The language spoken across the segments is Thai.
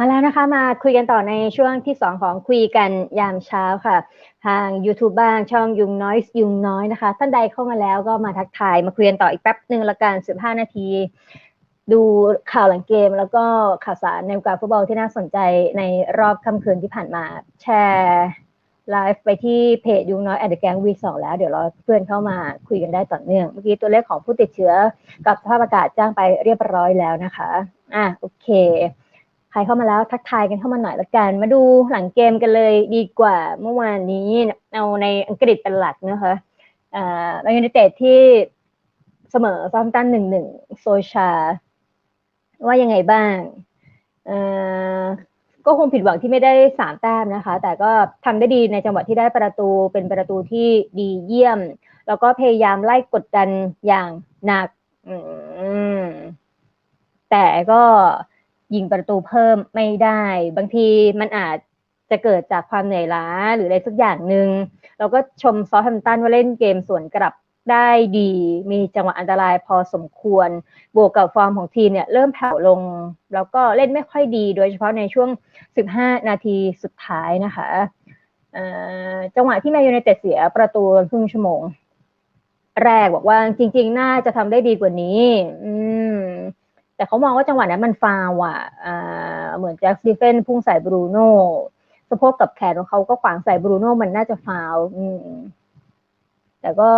มาแล้วนะคะมาคุยกันต่อในช่วงที่ 2 ของคุยกันยามเช้าค่ะ ทาง YouTube บ้างช่องยุงน้อยยุงน้อยนะคะ ท่านใดเข้ามาแล้วก็มาทักทายมาคุยกันต่ออีกแป๊บหนึ่งละกัน 15 นาที ดูข่าวหลังเกม แล้วก็ข่าวสารในวงการฟุตบอลที่น่าสนใจในรอบค่ำคืนที่ผ่านมาแชร์ไลฟ์ไปที่เพจยุงน้อยแอดแกงวีสองแล้ว เดี๋ยวเรอเพื่อนเข้ามาคุยกันได้ต่อเนื่อง เมื่อกี้ตัวเลขของผู้ติดเชื้อกับสภาพอากาศจ้างไปเรียบร้อยแล้วนะคะ อะโอเค ใครเข้ามาแล้วทักทายกันเข้ามาหน่อยละกัน มาดูหลังเกมกันเลยดีกว่าเมื่อวานนี้เอาในอังกฤษเป็นหลักนะคะอ่าแมนยูไนเต็ดที่เสมอซอมตันหนึ่งหนึ่งโซชา ว่ายังไงบ้างก็คงผิดหวังที่ไม่ได้สามแต้มนะคะ แต่ก็ทำได้ดีในจังหวะที่ได้ประตูเป็นประตูที่ดีเยี่ยม แล้วก็พยายามไล่กดดันอย่างหนักแต่ก็ ยิงประตูเพิ่มไม่ได้ บางทีมันอาจจะเกิดจากความเหนื่อยล้าหรืออะไรสักอย่างหนึ่งเราก็ชมซอแฮมตันว่าเล่นเกมสวนกลับได้ดี มีจังหวะอันตรายพอสมควร บวกกับฟอร์มของทีมเนี่ยเริ่มแผ่วลง แล้วก็เล่นไม่ค่อยดี โดยเฉพาะในช่วง 15 นาทีสุดท้ายนะคะจังหวะที่แมนยูไนเต็ดเสียประตูครึ่งชั่วโมง แรกบอกว่าจริง ๆ น่าจะทำได้ดีกว่านี้ อืม แต่เขามองว่าจังหวะนั้นมันฟาวอะเหมือนแจ็คซีเฟนพุ่งใส่บรูโน่สะโพกกับแขนของเขาก็ขวางใส่บรูโน่มันน่าจะฟาวแต่ก็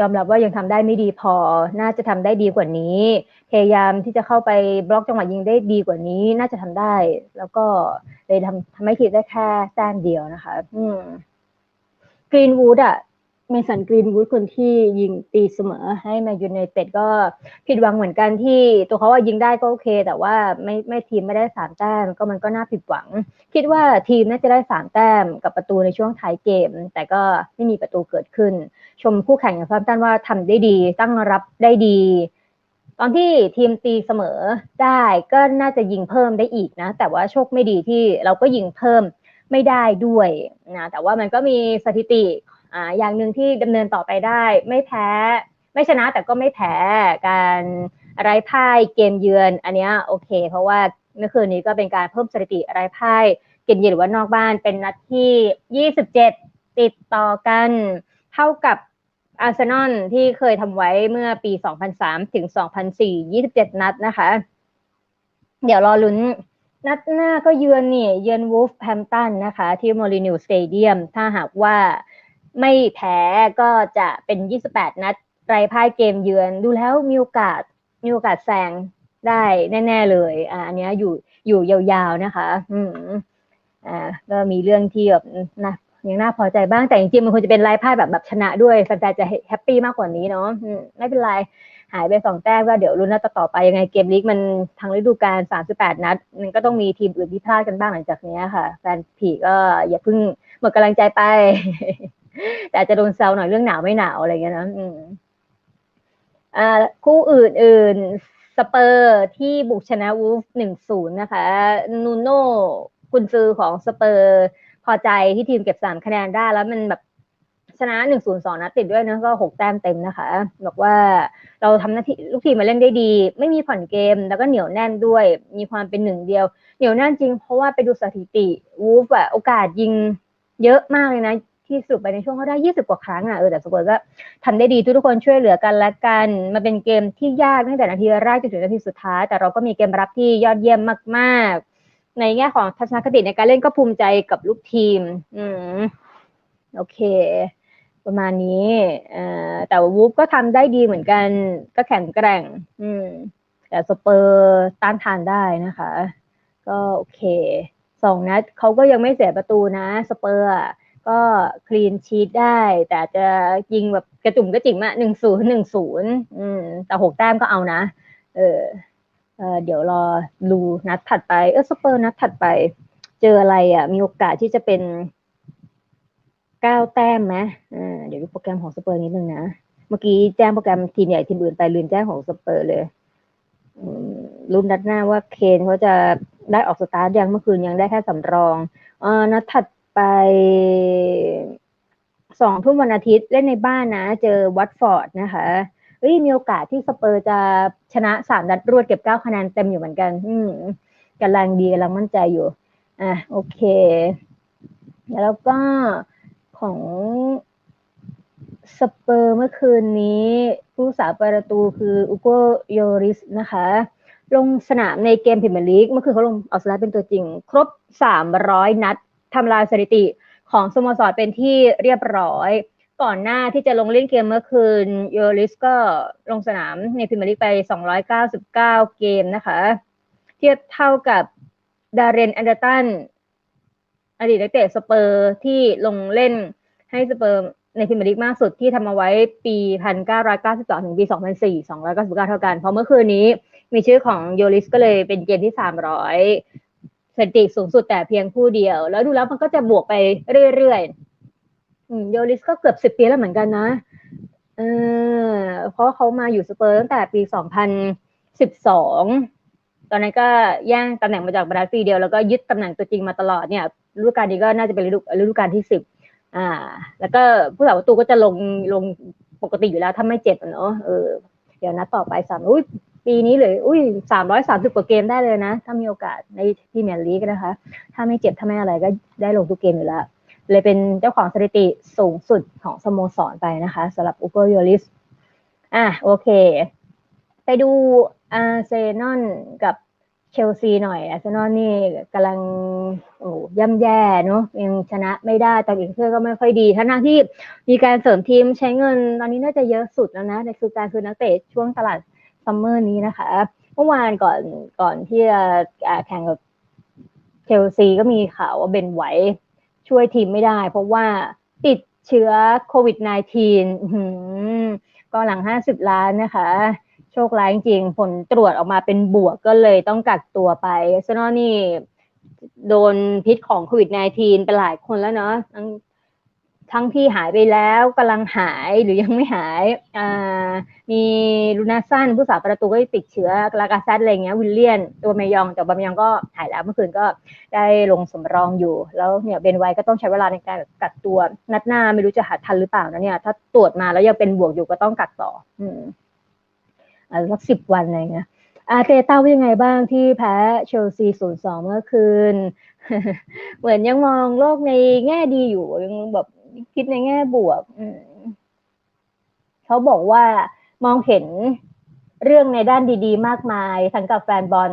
ยอมรับว่ายังทำได้ไม่ดีพอ น่าจะทำได้ดีกว่านี้ พยายามที่จะเข้าไปบล็อกจังหวะยิงได้ดีกว่านี้ น่าจะทำได้ แล้วก็เลยทำทำให้ทีมได้แค่แต้มเดียวนะคะ อืมกรีนวูดอะ เมสันกรีนวูดคนที่ยิงตีเสมอให้แมนยูไนเต็ดก็ผิดหวังเหมือนกันที่ตัวเขาว่ายิงได้ก็โอเค แต่ว่าไม่ไม่ทีมไม่ได้สามแต้มก็มันก็น่าผิดหวัง คิดว่าทีมน่าจะได้สามแต้มกับประตูในช่วงท้ายเกม แต่ก็ไม่มีประตูเกิดขึ้น ชมคู่แข่งอย่างซัมตันว่าทำได้ดี ตั้งรับได้ดี ตอนที่ทีมตีเสมอได้ก็น่าจะยิงเพิ่มได้อีกนะ แต่ว่าโชคไม่ดีที่เราก็ยิงเพิ่มไม่ได้ด้วยนะแต่ว่ามันก็มีสถิติ อ่าอย่างหนึ่งที่ดำเนินต่อไปได้ ไม่แพ้ ไม่ชนะแต่ก็ไม่แพ้การไร้พ่ายเกมเยือน อันนี้โอเค เพราะว่าเมื่อคืนนี้ก็เป็นการเพิ่มสถิติไร้พ่ายเกมเยือนหรือว่านอกบ้านเป็นนัดที่ 27 ติดต่อกันเท่ากับอาร์เซนอลที่เคยทำไว้เมื่อปี 2003 ถึง 2004 27 นัดนะคะ เดี๋ยวรอลุ้น นัดหน้าก็เยือนนี่ เยือนวูฟแฮมตันนะคะ ที่โมลินิวสเตเดียม ถ้าหากว่า ไม่แพ้ก็จะเป็น 28 นัดไรพ่ายเกมเยือน ดูแล้วมีโอกาสมีโอกาสแซงได้แน่ ๆเลย อ่าอันนี้อยู่อยู่ยาวๆนะคะ อืมอ่าก็มีเรื่องที่แบบนะยังน่าพอใจบ้างแต่จริงๆมันควรจะเป็นไร้พ่ายแบบแบบชนะด้วยแฟนๆจะแฮปปี้มากกว่านี้เนาะไม่เป็นไรหายไปสองแต้มก็เดี๋ยวรุ่นนัดต่อไปยังไงเกมลีกมันทางฤดูกาล38นัด มันก็ต้องมีทีมอื่นที่พลาดกันบ้างหลังจากนี้ค่ะ แฟนผีก็อย่าเพิ่งหมดกำลังใจไป แต่อาจจะโดนแซวหน่อยเรื่องหนาวไม่หนาวอะไรเงี้ยนะอ่าคู่อื่นๆสเปอร์ที่บุกชนะวูฟหนึ่งศูนย์นะคะ นูโน่กุนซือของสเปอร์พอใจที่ทีมเก็บสามคะแนนได้แล้วมันแบบชนะหนึ่งศูนย์สองนัดติดด้วยนะก็หกแต้มเต็มนะคะ บอกว่าเราทำหน้าที่ลูกทีมมาเล่นได้ดี ไม่มีผ่อนเกม แล้วก็เหนียวแน่นด้วย มีความเป็นหนึ่งเดียว เหนียวแน่นจริงเพราะว่าไปดูสถิติ วูฟอะโอกาสยิงเยอะมากเลยนะ ที่สุดไปในช่วงเขาได้ยี่สิบกว่าครั้งอะเออแต่สปอร์ก็ทำได้ดีทุกคนช่วยเหลือกันและกันมาเป็นเกมที่ยากตั้งแต่นาทีแรกจนถึงนาทีสุดท้าย แต่เราก็มีเกมรับที่ยอดเยี่ยมมากๆ ในแง่ของทัศนคติในการเล่นก็ภูมิใจกับลูกทีม อืมโอเค ประมาณนี้เอ่อแต่วูฟก็ทำได้ดีเหมือนกัน ก็แข็งแกร่ง อืม แต่สเปอร์ต้านทานได้นะคะ ก็โอเคสองนัดเขาก็ยังไม่เสียประตูนะ สเปอร์ ก็คลีนชีตได้ แต่จะยิงแบบกระจุ่มกระจิ๋มอะหนึ่งศูนย์หนึ่งศูนย์อืมแต่หกแต้มก็เอานะ เออเออเดี๋ยวรอดูนัดถัดไป เออสเปอร์นัดถัดไป เจออะไรอะมีโอกาสที่จะเป็นเก้าแต้มไหมอ่าเดี๋ยวดูโปรแกรมของสเปอร์นิดนึงนะ เมื่อกี้แจ้งโปรแกรมทีมใหญ่ทีมอื่นไปลืมแจ้งของสเปอร์เลยรุ่นนัดหน้าว่าเคนเขาจะได้ออกสตาร์ทยังเมื่อคืนยังได้แค่สำรองอนัดถัด ไปสองทุ่มวันอาทิตย์เล่นในบ้านนะ เจอวัตฟอร์ดนะคะเฮ้ยมีโอกาสที่สเปอร์จะชนะสามนัดรวดเก็บเก้าคะแนนเต็มอยู่เหมือนกัน อืมกำลังดีกำลังมั่นใจอยู่ อะโอเค แล้วก็ของสเปอร์เมื่อคืนนี้ ผู้สาประตูคืออุโกโยริสนะคะ ลงสนามในเกมพรีเมียร์ลีกเมื่อคืนเขาลงเอาสไลด์เป็นตัวจริง ครบ 300 นัด ทำลายสถิติของสโมสรเป็นที่เรียบร้อย ก่อนหน้าที่จะลงเล่นเกมเมื่อคืนโยริสก็ลงสนามในพรีเมียร์ลีกไป 299 เกมนะคะ เทียบเท่ากับดาเรนแอนเดอร์ตันอดีตนักเตะสเปอร์ที่ลงเล่นให้สเปอร์ในพรีเมียร์ลีกมากสุดที่ทำเอาไว้ปี 1992 ถึงปี 2004 299 เท่ากัน เพราะเมื่อคืนนี้มีชื่อของโยลิสก็เลยเป็นเกมที่ 300 สถิติสูงสุดแต่เพียงผู้เดียว แล้วดูแล้วมันก็จะบวกไปเรื่อยๆโยลิสก็เกือบ10ปีแล้วเหมือนกันนะเออเพราะเขามาอยู่สเปอร์ตั้งแต่ปี2012ตอนนั้นก็ย่างตำแหน่งมาจากบราซิลเดียวแล้วก็ยึดตำแหน่งตัวจริงมาตลอดเนี่ยฤดูกาลนี้ก็น่าจะเป็นฤดูฤดูกาลที่สิบอ่า แล้วก็ผู้สาประตูก็จะลงลงปกติอยู่แล้วถ้าไม่เจ็บเนาะเออเดี๋ยวนัดต่อไปสามอุ้ย ปีนี้เลยอุ้ยสามร้อยสามสิบกว่าเกมได้เลยนะ ถ้ามีโอกาสในพรีเมียร์ลีกนะคะ ถ้าไม่เจ็บถ้าไม่อะไรก็ได้ลงทุกเกมอยู่แล้ว เลยเป็นเจ้าของสถิติสูงสุดของสโมสรไปนะคะสำหรับอูเปอร์โยลิสอะโอเค ไปดูอาร์เซนอลกับเชลซีหน่อยอาร์เซนอลนี่กำลังโอ้ย่ำแย่เนาะยังชนะไม่ได้ตอนอีกเพื่อก็ไม่ค่อยดีทั้งที่มีการเสริมทีมใช้เงิน ตอนนี้น่าจะเยอะสุดแล้วนะในคือการคือนักเตะช่วงตลาด ซัมเมอร์นี้นะคะ เมื่อวานก่อนก่อนที่จะแข่งกับเชลซีก็มีข่าวว่าเบนไวช่วยทีมไม่ได้ เพราะว่าติดเชื้อโควิด -19 ก็หลัง 50 ล้านนะคะ โชคร้ายจริงๆผลตรวจออกมาเป็นบวกก็เลยต้องกักตัวไปเซนอนี่โดนพิษของโควิด -19 ไปหลายคนแล้วเนาะทั้ง ทั้งที่หายไปแล้วกำลังหายหรือยังไม่หายมีลูนาซันผู้สาประตูก็ติดเชื้อลากาซัดอะไรเงี้ยวิลเลียน ตัวเมยองแต่บามยองก็หายแล้วเมื่อคืนก็ได้ลงสำรองอยู่ แล้วเนี่ยเบนไวก็ต้องใช้เวลาในการกักตัวนัดหน้าไม่รู้จะหาทันหรือเปล่านะเนี่ย ถ้าตรวจมาแล้วยังเป็นบวกอยู่ก็ต้องกักต่อ อืมอ่าสักสิบวันอะไรเงี้ยอาเตต้าว่ายังไงบ้างที่แพ้เชลซีศูนย์สองเมื่อคืน เหมือนยังมองโลกในแง่ดีอยู่ยังแบบ คิดในแง่บวกเขาบอกว่ามองเห็นเรื่องในด้านดี ๆ มากมาย ทั้งกับแฟนบอล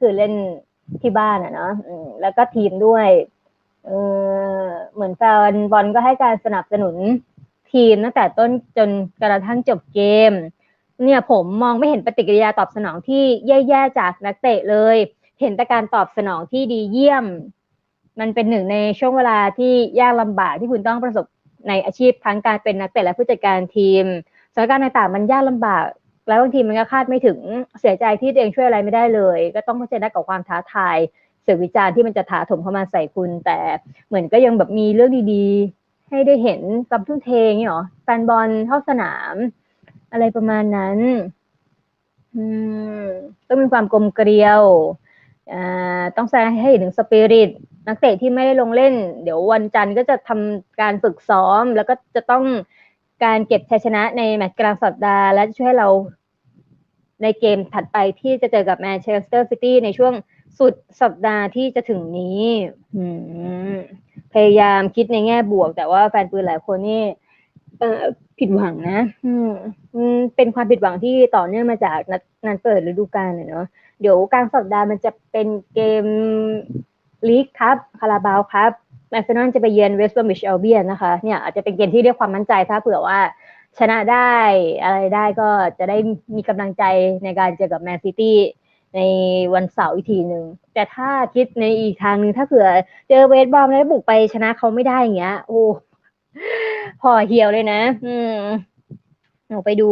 คือเล่นที่บ้านอะเนาะแล้วก็ทีมด้วยเออเหมือนแฟนบอลก็ให้การสนับสนุนทีมตั้งแต่ต้นจนกระทั่งจบเกม เนี่ยผมมองไม่เห็นปฏิกิริยาตอบสนองที่แย่ๆจากนักเตะเลย เห็นแต่การตอบสนองที่ดีเยี่ยม มันเป็นหนึ่งในช่วงเวลาที่ยากลำบากที่คุณต้องประสบในอาชีพทั้งการเป็นนักเตะและผู้จัดการทีมสถานการณ์ต่างๆมันยากลำบาก แล้วบางทีมันก็คาดไม่ถึงเสียใจที่ตัวเองช่วยอะไรไม่ได้เลย ก็ต้องเผชิญหน้ากับความท้าทายเสื่อวิจารณ์ที่มันจะถาถมเข้ามาใส่คุณ แต่เหมือนก็ยังแบบมีเรื่องดีๆ ให้ได้เห็นกับทุ่งเทงเหรอแฟนบอลเข้าสนาม อะไรประมาณนั้น อืมต้องมีความกลมเกลียว ต้องแสดงให้เห็นถึงสปิริตนักเตะที่ไม่ได้ลงเล่น เดี๋ยววันจันทร์ก็จะทำการฝึกซ้อม แล้วก็จะต้องการเก็บชัยชนะในแมตช์กลางสัปดาห์ และช่วยเราในเกมถัดไปที่จะเจอกับแมนเชสเตอร์ซิตี้ในช่วงสุดสัปดาห์ที่จะถึงนี้พยายามคิดในแง่บวก แต่ว่าแฟนปืนหลายคนนี่ผิดหวังนะเป็นความผิดหวังที่ต่อเนื่องมาจากนัดเปิดฤดูกาลเนาะ เดี๋ยวกลางสัปดาห์มันจะเป็นเกมลีกครับคาราบาวครับแมนเชสเตอร์จะไปเยือนเวสต์บรอมิชเอลเบียนนะคะเนี่ยอาจจะเป็นเกมที่เรียกความมั่นใจถ้าเผื่อว่าชนะได้อะไรได้ก็จะได้มีกำลังใจในการเจอกับแมนซิตี้ในวันเสาร์อีกทีหนึ่งแต่ถ้าคิดในอีกทางหนึ่งถ้าเผื่อเจอเวสต์บอมแล้วบุกไปชนะเขาไม่ได้อย่างเงี้ย โอ้พอเหี่ยวเลยนะ อืมเราไปดู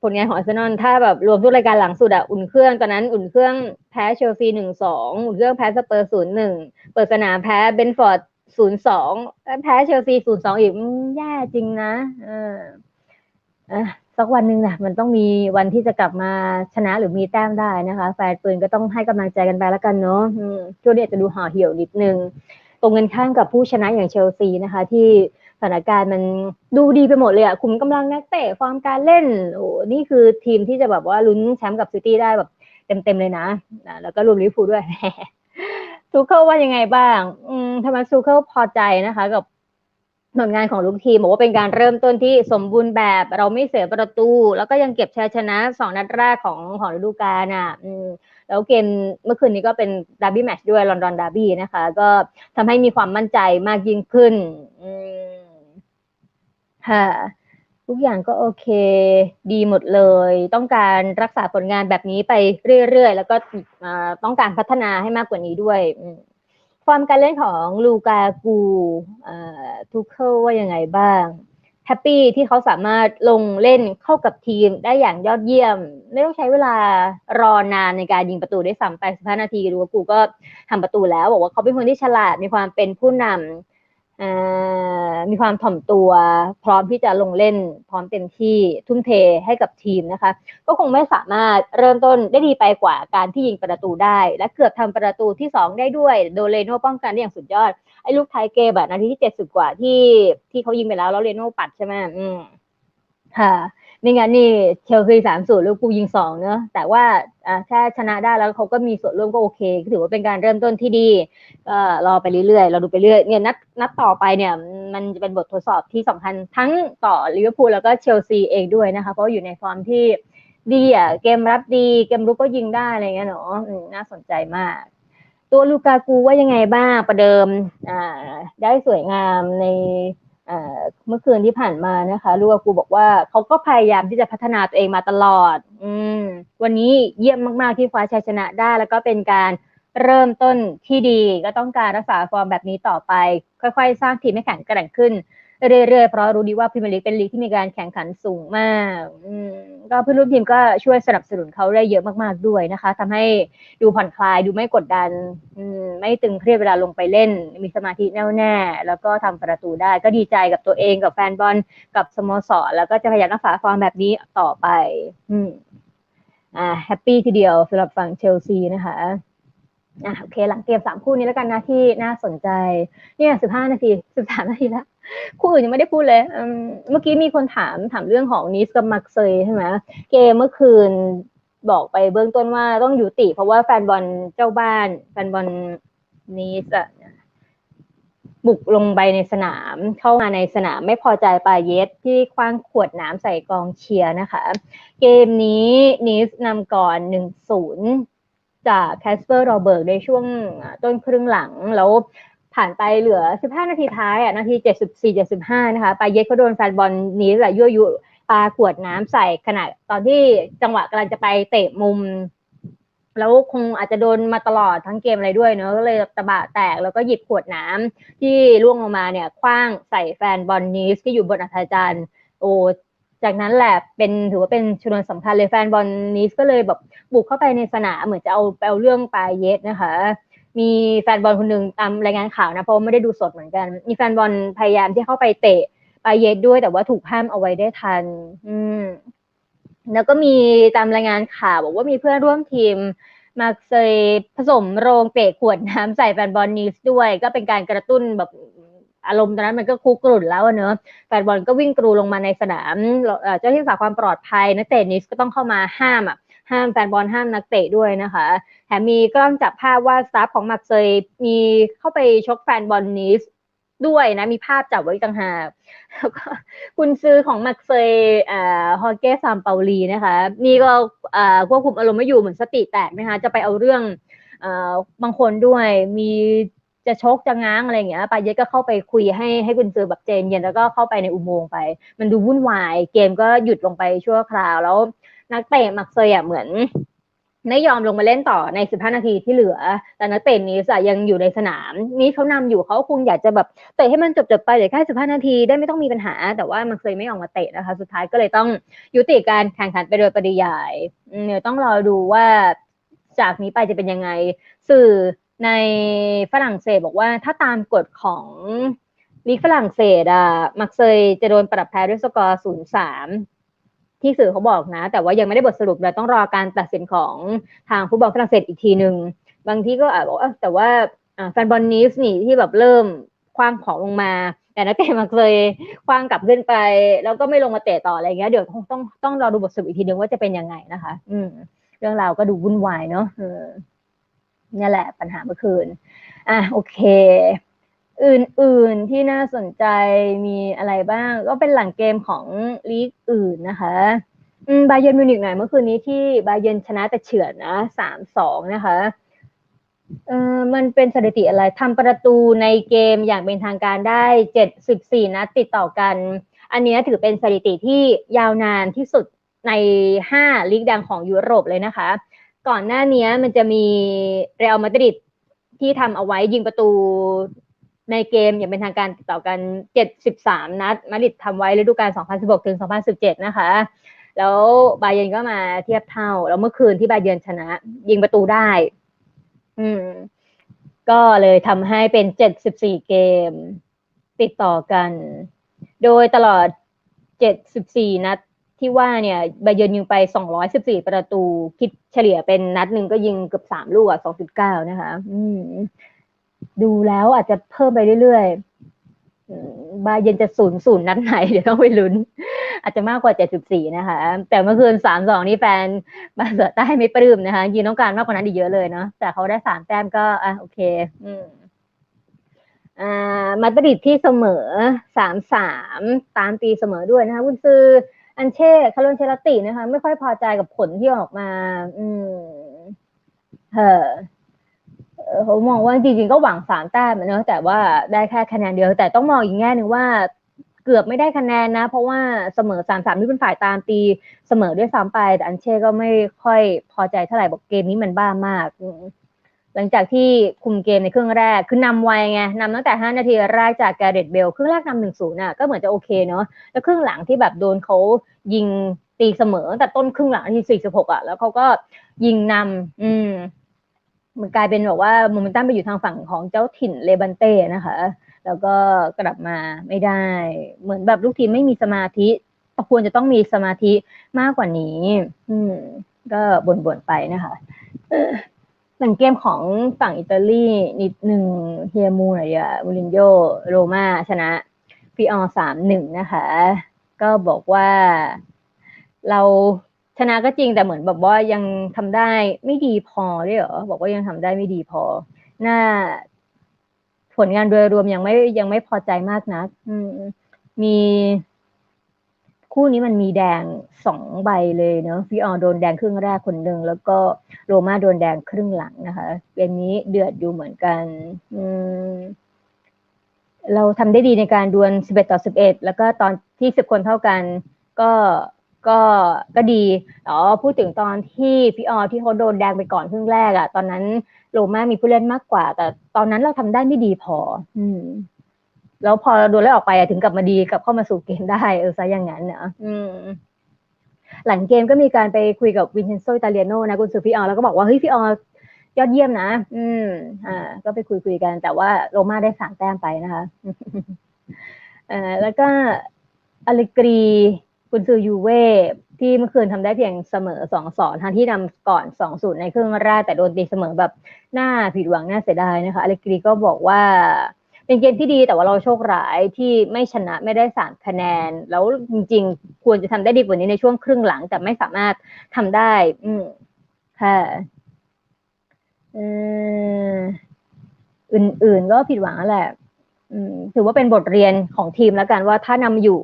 ผลงานของอาร์เซนอลถ้าแบบรวมทุกรายการหลังสุดอะอุ่นเครื่องตอนนั้นอุ่นเครื่องแพ้เชลซีหนึ่งสองอุ่นเครื่องแพ้สเปอร์ศูนย์หนึ่งเปิดสนามแพ้เบนฟอร์ดศูนย์สองแพ้เชลซีศูนย์สองอีกแย่จริงนะเออสักวันหนึ่งนะมันต้องมีวันที่จะกลับมาชนะหรือมีแต้มได้นะคะ แฟนปืนก็ต้องให้กำลังใจกันไปแล้วกันเนาะช่วงนี้จะดูห่อเหี่ยวนิดนึงตรงกันข้างกับผู้ชนะอย่างเชลซีนะคะ ที่ ถานการณ์มันดูดีไปหมดเลยอะคุมกำลังนักเตะฟอร์มการเล่นโอ้นี่คือทีมที่จะแบบว่าลุ้นแชมป์กับซิตี้ได้แบบเต็มๆเลยนะแล้วก็รวมลิเวอร์พูด้วยซูเคิลว่ายังไงบ้างอืมทำไมซูเคิลพอใจนะคะ กับผลงานของลูกทีมบอกว่าเป็นการเริ่มต้นที่สมบูรณ์แบบเราไม่เสียประตู แล้วก็ยังเก็บชัยชนะสองนัดแรกของของฤดูกาลอะแล้วเกมเมื่อคืนนี้ก็เป็นดาร์บี้แมชด้วยลอนดอนดาร์บี้นะคะ ก็ทำให้มีความมั่นใจมากยิ่งขึ้นอืม ค่ะ ทุกอย่างก็โอเค ดีหมดเลย ต้องการรักษาผลงานแบบนี้ไปเรื่อยๆ แล้วก็ต้องการพัฒนาให้มากกว่านี้ด้วยฟอร์มการเล่นของลูกากูทุกเข้าว่ายังไงบ้างแฮปปี้ที่เขาสามารถลงเล่นเข้ากับทีมได้อย่างยอดเยี่ยม ไม่ต้องใช้เวลารอนานในการยิงประตูได้สามไปสิบห้านาทีลูกากูก็ทำประตูแล้ว บอกว่าเขาเป็นคนที่ฉลาดมีความเป็นผู้นำ มีความถ่อมตัวพร้อมที่จะลงเล่น พร้อมเต็มที่ทุ่มเทให้กับทีมนะคะ ก็คงไม่สามารถเริ่มต้นได้ดีไปกว่าการที่ยิงประตูได้ และเกือบทำประตูที่ 2 ได้ด้วยโดเลโน่ป้องกันได้อย่างสุดยอด ไอ้ลูกไทยเกแบบนาทีที่เจ็ดสุดกว่าที่ที่เขายิงไปแล้ว แล้วเลโน่ปัดใช่ไหมอืมค่ะ ไม่งั้นนี่เชลซีสามศูนย์แล้วกูยิงสองเนอะแต่ว่าอ่าถ้าชนะได้แล้วเขาก็มีส่วนร่วมก็โอเค ถือว่าเป็นการเริ่มต้นที่ดีก็รอไปเรื่อยๆ เราดูไปเรื่อยเนี่ยนัดนัดต่อไปเนี่ยมันจะเป็นบททดสอบที่สำคัญทั้งต่อลิเวอร์พูลแล้วก็เชลซีเองด้วยนะคะเพราะอยู่ในฟอร์มที่ดีอะเกมรับดีเกมรุกก็ยิงได้อะไรเงี้ยเนาะน่าสนใจมาก ตัวลูกากูว่ายังไงบ้างประเดิมอ่าได้สวยงามใน เมื่อคืนที่ผ่านมานะคะลูกกูบอกว่าเขาก็พยายามที่จะพัฒนาตัวเองมาตลอด อืมวันนี้เยี่ยมมากๆที่คว้าชัยชนะได้ แล้วก็เป็นการเริ่มต้นที่ดี ก็ต้องการรักษาฟอร์มแบบนี้ต่อไป ค่อยๆ สร้างทีมให้แข็งแกร่งขึ้น เรื่อยๆ เพราะรู้ดีว่าพรีเมียร์ลีกเป็นลีกที่มีการแข่งขันสูงมากก็เพื่อนร่วมทีมก็ช่วยสนับสนุนเขาได้เยอะมากๆด้วยนะคะทำให้ดูผ่อนคลายดูไม่กดดันไม่ตึงเครียดเวลาลงไปเล่น มีสมาธิแน่วแน่ แล้วก็ทำประตูได้ ก็ดีใจกับตัวเองกับแฟนบอลกับสโมสร แล้วก็จะพยายามรักษาฟอร์มแบบนี้ต่อไป อืมอ่าแฮปปี้ทีเดียวสำหรับฝั่งเชลซีนะคะอะโอเคหลังเกมสามคู่นี้แล้วกันนะที่น่าสนใจ เนี่ยสิบห้านาทีสิบสามนาทีแล้ว คู่อื่นยังไม่ได้พูดเลยเมื่อกี้มีคนถามถามเรื่องของนิสกับมักเซยใช่ไหมเกมเมื่อคืนบอกไปเบื้องต้นว่าต้องยุติ เพราะว่าแฟนบอลเจ้าบ้าน แฟนบอลนิสอะบุกลงไปในสนาม เข้ามาในสนามไม่พอใจปาเยสที่คว้างขวดน้ำใส่กองเชียร์นะคะ เกมนี้นิสนำก่อนหนึ่งศูนย์จากแคสเปอร์โรเบิร์กในช่วงต้นครึ่งหลังแล้ว ผ่านไปเหลือ 15 นาทีท้ายอะนาที 74 75 นะคะไปเย็ดเขาโดนแฟนบอลนี้แหละยั่วยุปาขวดน้ำใส่ขณะตอนที่จังหวะกำลังจะไปเตะมุม แล้วคงอาจจะโดนมาตลอดทั้งเกมอะไรด้วยเนอะก็เลยตะบะแตกแล้วก็หยิบขวดน้ำที่ล่วงลงมาเนี่ยคว้างใส่แฟนบอลนีสที่อยู่บนอัธจันทร์โอ้จากนั้นแหละเป็นถือว่าเป็นชนวนสำคัญเลยแฟนบอลนีสก็เลยแบบบุกเข้าไปในสนามเหมือนจะเอาไปเอาเรื่องปลายเย็ดนะคะ มีแฟนบอลคนหนึ่งตามรายงานข่าวนะเพราะไม่ได้ดูสดเหมือนกัน มีแฟนบอลพยายามที่เข้าไปเตะไปเย็ดด้วยแต่ว่าถูกห้ามเอาไว้ได้ทัน อืม แล้วก็มีตามรายงานข่าวบอกว่ามีเพื่อนร่วมทีมมาเคยผสมโรงเตะขวดน้ำใส่แฟนบอลนิสด้วย ก็เป็นการกระตุ้นแบบอารมณ์ตอนนั้นมันก็คุกรุ่นแล้วเนอะแฟนบอลก็วิ่งกรูลงมาในสนามเจ้าที่รักษาความปลอดภัยนักเตะนิสก็ต้องเข้ามาห้ามอะ ห้ามแฟนบอลห้ามนักเตะด้วยนะคะแถมมีกล้องจับภาพว่าสตาฟของมักเซยมีเข้าไปชกแฟนบอลนิสด้วยนะมีภาพจับไว้ต่างหากแล้วก็คุณซื้อของมักเซยฮอเกซามเปาลีนะคะนี่ก็ควบคุมอารมณ์ไม่อยู่เหมือนสติแตกนะคะจะไปเอาเรื่องอบางคนด้วยมีจะชกจะง้างอะไรอย่างเงี้ยปาเยก็เข้าไปคุยให้ให้คุณซื้อแบบเจนเย็นแล้วก็เข้าไปในอุโมงค์ไป มันดูวุ่นวายเกมก็หยุดลงไปชั่วคราวแล้ว นักเตะมักเซยอะเหมือนไม่ยอมลงมาเล่นต่อใน 15 นาทีที่เหลือ แต่นักเตะนี้จะยังอยู่ในสนาม นี้เขานำอยู่เขาคงอยากจะแบบเตะให้มันจบๆไปเหลือแค่ 15 นาทีได้ไม่ต้องมีปัญหา แต่ว่ามันเคยไม่ออกมาเตะนะคะ สุดท้ายก็เลยต้องยุติการแข่งขันไปโดยปริยายเนี่ยต้องรอดูว่าจากนี้ไปจะเป็นยังไง สื่อในฝรั่งเศสบอกว่าถ้าตามกฎของลีกฝรั่งเศสอะมักเซยจะโดนปรับแพ้ด้วยสกอร์ 0-3 ที่สื่อเขาบอกนะ แต่ว่ายังไม่ได้บทสรุปเลยต้องรอการตัดสินของทางฟุตบอลฝรั่งเศสอีกทีหนึ่งบางที่ก็อาจบอกแต่ว่าแฟนบอลนิสนี่ที่แบบเริ่มคว้างของลงมา แต่นักเตะมาเคยคว้างกลับขึ้นไป แล้วก็ไม่ลงมาเตะต่ออะไรเงี้ยเดี๋ยวต้องต้องต้องรอดูบทสรุปอีกทีหนึ่งว่าจะเป็นยังไงนะคะ อืม เรื่องราวก็ดูวุ่นวายเนาะเนี่แหละปัญหาเมื่อคืน อะโอเค อื่นๆที่น่าสนใจมีอะไรบ้าง ก็เป็นหลังเกมของลีกอื่นนะคะบาเยนมิวนิกหน่อยเมื่อคืนนี้ที่บาเยนชนะแต่เฉือนนะสามสองนะคะเออมันเป็นสถิติอะไรทำประตูในเกมอย่างเป็นทางการได้เจ็ดสิบสี่นัดติดต่อกัน อันนี้ถือเป็นสถิติที่ยาวนานที่สุดในห้าลีกดังของยุโรปเลยนะคะ ก่อนหน้านี้มันจะมีเรอัลมาดริดที่ทำเอาไว้ยิงประตู ในเกมอย่างเป็นทางการติดต่อกัน 73 นัด มาดริดทำไว้ฤดูกาล 2016 ถึง 2017 นะคะ แล้วบาเยนก็มาเทียบเท่า แล้วเมื่อคืนที่บาเยนชนะ ยิงประตูได้ อืม ก็เลยทำให้เป็น 74 เกม ติดต่อกัน โดยตลอด 74 นัดที่ว่าเนี่ยบาเยนยิงไป 214 ประตู คิดเฉลี่ยเป็นนัดหนึ่งก็ยิงเกือบ3ลูกอะ2.9 นะคะ อืม ดูแล้วอาจจะเพิ่มไปเรื่อยๆบาเยนจะศูนย์ศูนย์นัดไหนเดี๋ยวต้องไปลุ้น อาจจะมากกว่าเจ็ดสิบสี่นะคะ แต่เมื่อคืนสามสองนี่แฟนบาเสือใต้ไม่ปลื้มนะคะยินต้องการมากกว่านั้นอีกเยอะเลยเนาะแต่เขาได้สามแต้มก็อะโอเค อืมอ่ามาดริดที่เสมอสามสามตามตีเสมอด้วยนะคะคุณซื้ออันเช่คาร์ลนเชลตินะคะ ไม่ค่อยพอใจกับผลที่ออกมา อืมเฮ้อ เขามองว่าจริงๆก็หวังสามแต้มเนอะแต่ว่าได้แค่คะแนนเดียว แต่ต้องมองอีกแง่หนึ่งว่าเกือบไม่ได้คะแนนนะ เพราะว่าเสมอสามสามที่เป็นฝ่ายตามตีเสมอด้วยซ้ำไป แต่อันเช่ก็ไม่ค่อยพอใจเท่าไหร่บอกเกมนี้มันบ้ามาก หลังจากที่คุมเกมในครึ่งแรก คือนำไวไงนำตั้งแต่ห้านาทีแรกจากแกเรตเบลครึ่งแรกนำหนึ่งศูนย์อะก็เหมือนจะโอเคเนาะแล้วครึ่งหลังที่แบบโดนเขายิงตีเสมอแต่ต้นครึ่งหลังที่สี่สิบหกอะแล้วเขาก็ยิงนำอืม มันกลายเป็นแบบว่าโมเมนตัมไปอยู่ทางฝั่งของเจ้าถิ่นเลบันเต้นะคะ แล้วก็กลับมาไม่ได้ เหมือนแบบลูกทีมไม่มีสมาธิควรจะต้องมีสมาธิมากกว่านี้ อืม ก็บ่นๆไปนะคะหลังเกมของฝั่งอิตาลีนิดหนึ่งเฮียมูหน่อยอะมูรินโญ่โรมาชนะฟีออสามหนึ่งนะคะ ก็บอกว่าเรา นะก็จริงแต่เหมือนแบบว่ายังทำได้ไม่ดีพอด้วยเหรอบอกว่ายังทำได้ไม่ดีพอ หน้า ผลงานโดยรวมยังไม่ยังไม่พอใจมากนะมีคู่นี้มันมีแดงสองใบเลยเนาะฟิออโดนแดงครึ่งแรกคนหนึ่งแล้วก็โรมาโดนแดงครึ่งหลังนะคะเป็นนี้เดือดอยู่เหมือนกัน อืมเราทำได้ดีในการดวล11 ต่อ 11 แล้วก็ตอนที่ 10 คนเท่ากัน ก็ ก็ก็ดีอ๋อพูดถึงตอนที่พี่ออที่เขาโดนแดงไปก่อนครึ่งแรกอะตอนนั้นโรม่ามีผู้เล่นมากกว่า แต่ตอนนั้นเราทำได้ไม่ดีพอ อืม แล้วพอโดนไล่ออกไปถึงกลับมาดีกลับเข้ามาสู่เกมได้เออซะอย่างนั้นเนะอืม หลังเกมก็มีการไปคุยกับวินเชนโซอิตาเลียโนนะคุณสือพี่ออแล้วก็บอกว่าเฮ้ยพี่ออยอดเยี่ยมนะ อืม อ่า ก็ไปคุยคุยกัน แต่ว่าโรม่าได้สามแต้มไปนะคะอ่าแล้วก็อเลกรี คุณซือยูเว่ที่เมื่อคืนทำได้เพียงเสมอสองสอนทางที่นำก่อนสองศูนย์ในครึ่งแรกแต่โดนตีเสมอแบบหน้าผิดหวังน่าเสียดายนะคะอเลกรีก็บอกว่า เป็นเกมที่ดีแต่ว่าเราโชคร้ายที่ไม่ชนะไม่ได้สามคะแนน แล้วจริงๆ ควรจะทำได้ดีกว่านี้ในช่วงครึ่งหลัง แต่ไม่สามารถทำได้ อืมค่ะอื่นๆก็ผิดหวังแหละถือว่าเป็นบทเรียนของทีมแล้วกันว่าถ้านำอยู่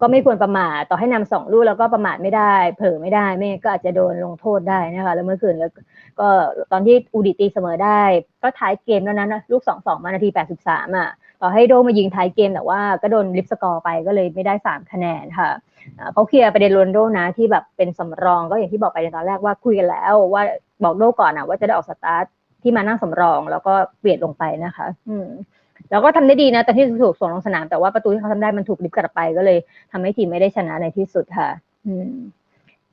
ก็ไม่ควรประมาทต่อให้นำสองลูกแล้วก็ประมาทไม่ได้ เผลอไม่ได้ไม่ก็อาจจะโดนลงโทษได้นะคะ แล้วเมื่อคืนแล้วก็ตอนที่อูดิตีเสมอได้ ก็ท้ายเกมแล้วนั้นลูกสองสองมานาทีแปดสิบสามอะต่อให้โดมายิงท้ายเกมแต่ว่าก็โดนลิฟสกอร์ไปก็เลยไม่ได้สามคะแนนค่ะเขาเคลียร์ประเด็นโรนโดนะที่แบบเป็นสำรองก็อย่างที่บอกไปในตอนแรกว่าคุยกันแล้ว ว่าบอกโดก่อนนะว่าจะได้ออกสตาร์ทที่มานั่งสำรอง แล้วก็เปลี่ยนลงไปนะคะ อืม แล้วก็ทำได้ดีนะ แต่ที่ถูกส่งลงสนาม แต่ว่าประตูที่เขาทำได้มันถูกลิบกลับไปก็เลยทำให้ทีมไม่ได้ชนะในที่สุดค่ะ อืม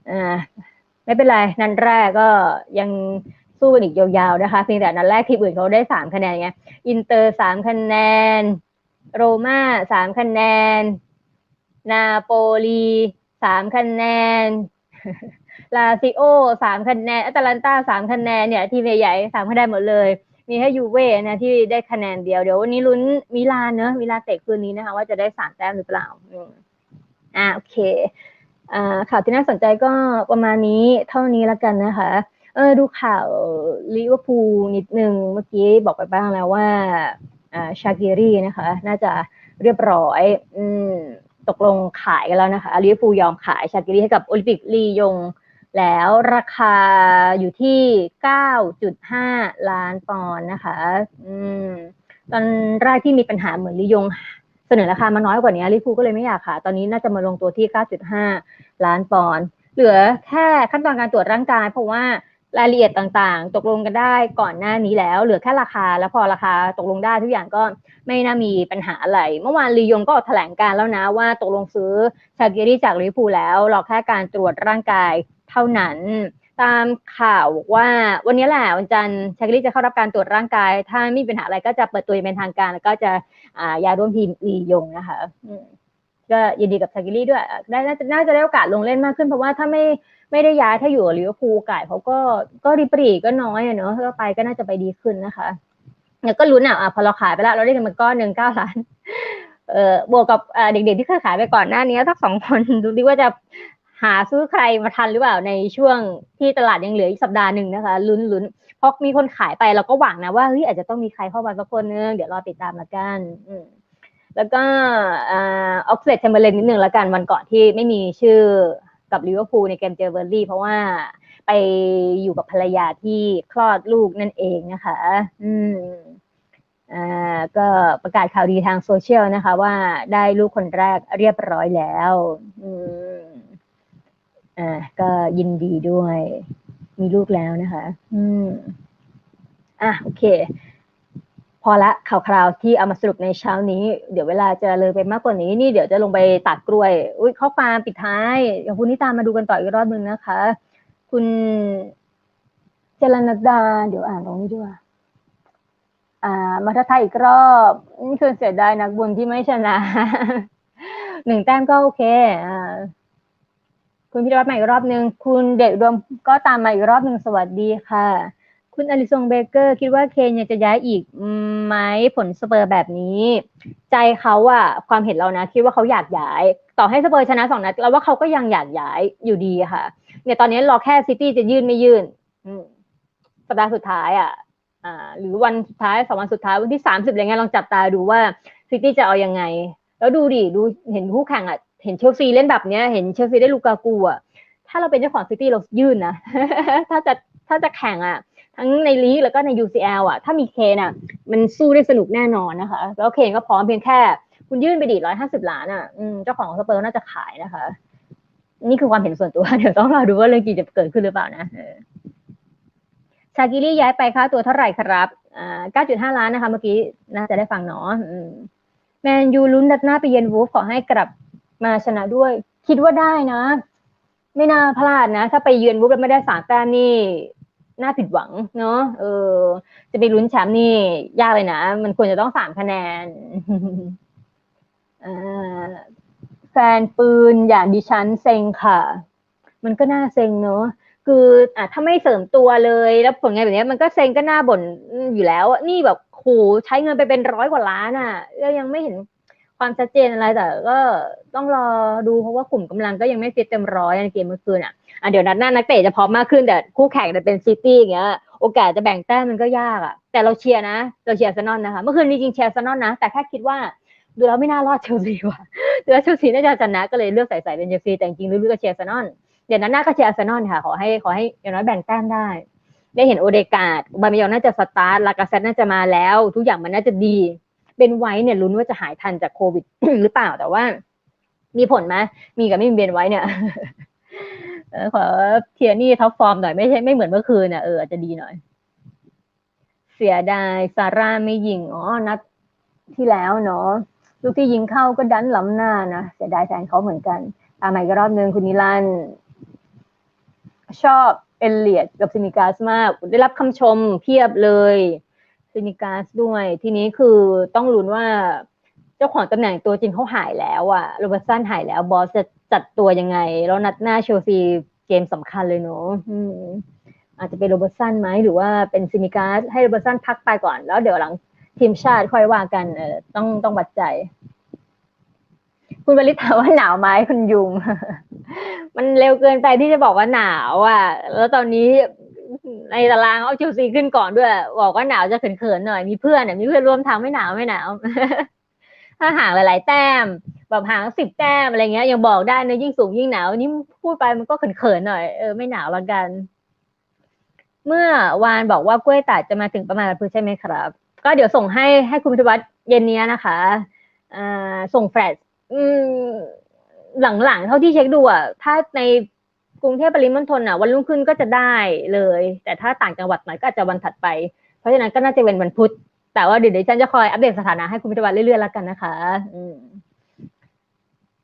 อ่าไม่เป็นไร นันแรกก็ยังสู้กันอีกยาวๆนะคะ เพียงแต่นันแรกทีมอื่นเขาได้สามคะแนนไง อินเตอร์สามคะแนน โรม่าสามคะแนน นาโปลีสามคะแนน ลาซิโอสามคะแนนอัตแลนตาสามคะแนนเนี่ย ทีมใหญ่ๆสามคะแนนหมดเลย มีให้ยูเว่นะที่ได้คะแนนเดียวเดี๋ยววันนี้ลุ้นมิลานเนอะมิลานเตะคืนนี้นะคะ ว่าจะได้สามแต้มหรือเปล่าอ่าโอเคข่าวที่น่าสนใจก็ประมาณนี้เท่านี้แล้วกันนะคะ เออดูข่าวลิเวอร์พูลนิดนึงเมื่อกี้บอกไปบ้างแล้วว่าชากิรีนะคะ น่าจะเรียบร้อย อืมตกลงขายกันแล้วนะคะลิเวอร์พูลยอมขายชากิรีให้กับโอลิมปิกลียง แล้วราคาอยู่ที่ 9.5 ล้านปอนด์นะคะ อืม ตอนแรกที่มีปัญหาเหมือนลียง เสนอราคามาน้อยกว่านี้ลิเวอร์พูก็เลยไม่อยากขายตอนนี้น่าจะมาลงตัวที่ 9.5 ล้านปอนด์เหลือแค่ขั้นตอนการตรวจร่างกาย เพราะว่ารายละเอียดต่างๆ ตกลงกันได้ก่อนหน้านี้แล้ว เหลือแค่ราคา แล้วพอราคาตกลงได้ทุกอย่างก็ไม่น่ามีปัญหาอะไร เมื่อวานลียงก็แถลงการแล้วนะว่าตกลงซื้อชาเกรี่จากลิเวอร์พูแล้วรอแค่การตรวจร่างกาย เท่านั้น ตามข่าวว่าวันนี้แหละวันจันทร์ชาเกรี่จะเข้ารับการตรวจร่างกาย ถ้าไม่มีปัญหาอะไรก็จะเปิดตัวเป็นทางการ แล้วก็จะยายร่วมทีมลียงนะคะก็ยินดีกับชากิลี่ด้วยได้น่าจะน่าจะได้โอกาสลงเล่นมากขึ้นเพราะว่าถ้าไม่ไม่ได้ย้ายถ้าอยู่ลิเวอร์พูลกายเขาก็ก็รีบรีก็น้อยเนาะถ้าไปก็น่าจะไปดีขึ้นนะคะเนี่ยก็ลุ้นอะพอเราขายไปแล้วเราได้กันมาก้อนหนึ่งเก้าล้านเอ่อบวกกับเด็กๆที่เคยขายไปก่อนหน้านี้ทั้งสองคนดูดิว่าจะ หาซื้อใครมาทันหรือเปล่าในช่วงที่ตลาดยังเหลืออีกสัปดาห์หนึ่งนะคะลุ้นลุ้นเพราะมีคนขายไปเราก็หวังนะว่าเฮ้ยอาจจะต้องมีใครเข้ามาสักคนนึงเดี๋ยวรอติดตามละกันอืแล้วก็ออกเซตเทมเบอร์เลนนิดนึงล้วกันวันก่อนที่ไม่มีชื่อกับลิเวอร์พูลในเกมเจอเบอร์ลี่เพราะว่าไปอยู่กับภรรยาที่คลอดลูกนั่นเองนะคะ อืมอ่าก็ประกาศข่าวดีทางโซเชียลนะคะ ว่าได้ลูกคนแรกเรียบร้อยแล้ว อืม อ่าก็ยินดีด้วย มีลูกแล้วนะคะ อืมอะโอเค พอละข่าวคราวที่เอามาสรุปในเช้านี้ เดี๋ยวเวลาจะเลยไปมากกว่านี้ นี่เดี๋ยวจะลงไปตัดกล้วย อุ้ยข้อความปิดท้ายอย่างคุณนิตามาดูกันต่ออีกรอบนึงนะคะ คุณเจรนดา เดี๋ยวอ่านตรงนี้ด้วยอ่า มาทักทายอีกรอบนี่คือเสียดายนักบุญที่ไม่ชนะหนึ่งแต้มก็โอเค อ่า คุณพิรวัตรมาอีกรอบหนึ่งคุณเด็กรวมก็ตามมาอีกรอบหนึ่งสวัสดีค่ะ คุณอลิซงเบเกอร์คิดว่าเคนยังจะย้ายอีกไหมผลสเปอร์แบบนี้ ใจเขาอะความเห็นเรานะคิดว่าเขาอยากย้าย ต่อให้สเปอร์ชนะสองนัดเราว่าเขาก็ยังอยากย้ายอยู่ดีค่ะเนี่ยตอนนี้รอแค่ซิตี้จะยื่นไม่ยื่นสัปดาห์สุดท้ายอะอ่าหรือวันสุดท้ายสองวันสุดท้ายวันที่สามสิบอะไรเงี้ยลองจับตาดูว่าซิตี้จะเอายังไง แล้วดูดิดูเห็นคู่แข่งอะ เห็นเชลซีเล่นแบบเนี้ยเห็นเชลซีได้ลูกากูอะถ้าเราเป็นเจ้าของซิตี้เรายื่นนะถ้าจะถ้าจะแข่งอะทั้งในลีกแล้วก็ใน UCL อะ ถ้ามีเคนอะ มันสู้ได้สนุกแน่นอนนะคะ แล้วเคนก็พร้อมเพียงแค่คุณยื่นไปดีร้อยห้าสิบล้านอะเจ้าของสเปอร์น่าจะขายนะคะ นี่คือความเห็นส่วนตัวเดี๋ยวต้องรอดูว่าเรื่องจริงจะเกิดขึ้นหรือเปล่านะชากิลี่ย้ายไปค่าตัวเท่าไหร่ครับอ่าเก้าจุดห้าล้านนะคะ เมื่อกี้น่าจะได้ฟังเนาะแมนยูลุ้นดัดหน้าไปเย็นวูฟขอให้กลับ มาชนะด้วย คิดว่าได้นะ ไม่น่าพลาดนะ ถ้าไปเยือนวูฟแล้วไม่ได้สามแต้มนี่น่าผิดหวังเนาะเออ จะไปลุ้นแชมป์นี่ ยากเลยนะ มันควรจะต้องสามคะแนนแฟนปืนอย่างดิฉันเซ็งค่ะ มันก็น่าเซ็งเนาะคืออะถ้าไม่เสริมตัวเลย แล้วผลงานแบบนี้มันก็เซ็งก็น่าบ่นอยู่แล้ว นี่แบบโหใช้เงินไปเป็นร้อยกว่าล้านอะแล้วยังไม่เห็น ความชัดเจนอะไรแต่ก็ต้องรอดูเพราะว่ากลุ่มกำลังก็ยังไม่ฟิตเต็มร้อยในเกมเมื่อคืนอะอะเดี๋ยวนัดหน้านักเตะจะพร้อมมากขึ้นแต่คู่แข่งจะเป็นซิตี้อย่างเงี้ยโอกาสจะแบ่งแต้มมันก็ยากอะ แต่เราเชียร์นะเราเชียร์ซานอนนะคะเมื่อคืนจริงๆเชียร์ซานอนนะ แต่แค่คิดว่าดูแล้วไม่น่ารอดเชลซีว่ะดูแล้วเชลซีน่าจะชนะก็เลยเลือกใส่ใส่เป็นเชลซีแต่จริงๆลึกๆก็เชียร์ซานอนเดี๋ยวนัดหน้าก็เชียร์ซานอนค่ะ ขอให้ขอให้อย่างน้อยแบ่งแต้มได้ ได้เห็นโอเดกาดบาเมยองน่าจะสตาร์ทลากาเซตน่าจะมาแล้ว ทุกอย่างมันน่าจะดี เป็นไว้เนี่ยลุ้นว่าจะหายทันจากโควิดหรือเปล่าแต่ว่า มีผลไหมมีกับไม่มีเบนไว้เนี่ยขอเทียนี่ท็อปฟอร์มหน่อยไม่ใช่ไม่เหมือนเมื่อคืนเนี่ยเอออาจจะดีหน่อย เสียดายซาร่าไม่ยิงอ๋อนัดที่แล้วเนาะลูกที่ยิงเข้าก็ดันล้ำหน้านะเสียดายแทนเขาเหมือนกันตามใหม่ก็รอบนึงคุณนิลันชอบเอเลียดกับซิมิกาสมาก ได้รับคำชมเพียบเลย ซินิกาสด้วย ทีนี้คือต้องลุ้นว่า เจ้าของตำแหน่งตัวจริงเขาหายแล้วอะโรเบร์ตสันหายแล้วบอสจะจัดตัวยังไง แล้วนัดหน้าเชลซีเกมสำคัญเลยเนาะอาจจะเป็นโรเบร์ตสันไหมหรือว่าเป็นซินิกาสให้โรเบร์ตสันพักไปก่อน แล้วเดี๋ยวหลังทีมชาติค่อยว่ากันเออต้องต้องวัดใจ คุณบริถามว่าหนาวไหมคุณยุง มันเร็วเกินไปที่จะบอกว่าหนาวอะ แล้วตอนนี้ ในตารางเอาเชลซีขึ้นก่อนด้วย บอกว่าหนาวจะเขินๆหน่อยมีเพื่อนเนี่ยมีเพื่อนร่วมทางไม่หนาวไม่หนาว ถ้าห่างหลาย ๆ แต้ม แบบห่างสิบแต้มอะไรเงี้ยยังบอกได้นะยิ่งสูงยิ่งหนาวนี่พูดไปมันก็เขินๆหน่อยเออไม่หนาวละกัน เมื่อวานบอกว่ากล้วยตากจะมาถึงประมาณนพุธใช่ไหมครับ ก็เดี๋ยวส่งให้ให้คุณพิทวัฒน์เย็นนี้นะคะอ่าส่งแฟลชอืมหลังๆ เท่าที่เช็คดูอะ ถ้าใน กรุงเทพปริมณฑลอะวันรุ่งขึ้นก็จะได้เลย แต่ถ้าต่างจังหวัดหน่อยก็อาจจะวันถัดไป เพราะฉะนั้นก็น่าจะเป็นวันพุธ แต่ว่าเดี๋ยวดิฉันจะคอยอัปเดตสถานะให้คุณพิทวัฒน์เรื่อยๆแล้วกันนะคะอืม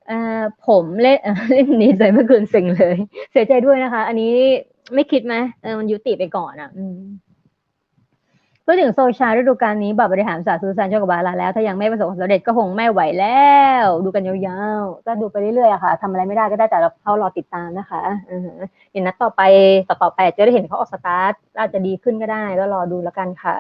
เอ่อผมเล่นเล่นนี้ใจเมื่อคืนเซ็งเลย เสียใจด้วยนะคะ อันนี้ไม่คิดไหมเออมันยุติไปก่อนอะ อืม พูดถึงโซชาฤดูกาลนี้บอร์ดบริหารสาซูซานโชกับบาลาแล้ว ถ้ายังไม่ประสบความสำเร็จก็คงไม่ไหวแล้ว ดูกันยาวๆ ก็ดูไปเรื่อยๆอะค่ะทำอะไรไม่ได้ก็ได้แต่เราเข้ารอติดตามนะคะอือฮึเดี๋ยวนัดต่อไปต่อต่อไปจะได้เห็นเขาออกสตาร์ทอาจจะดีขึ้นก็ได้ก็รอดูแล้วกันค่ะ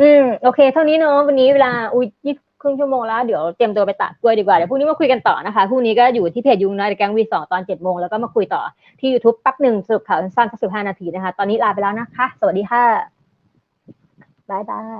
อืมโอเค เท่านี้เนาะวันนี้เวลาอุ้ยยี่ครึ่งชั่วโมงแล้วเดี๋ยวเตรียมตัวไปตากกล้วยดีกว่าเดี๋ยวพรุ่งนี้มาคุยกันต่อนะคะพรุ่งนี้ก็อยู่ที่เพจยุงน้อยแกงวีสองตอนเจ็ดโมงแล้วก็มาคุยต่อที่ YouTube แป๊บหนึ่งสรุปข่าวสั้นสักสิบห้านาทีนะคะ ตอนนี้ลาไปแล้วนะคะ สวัสดีค่ะ บายบาย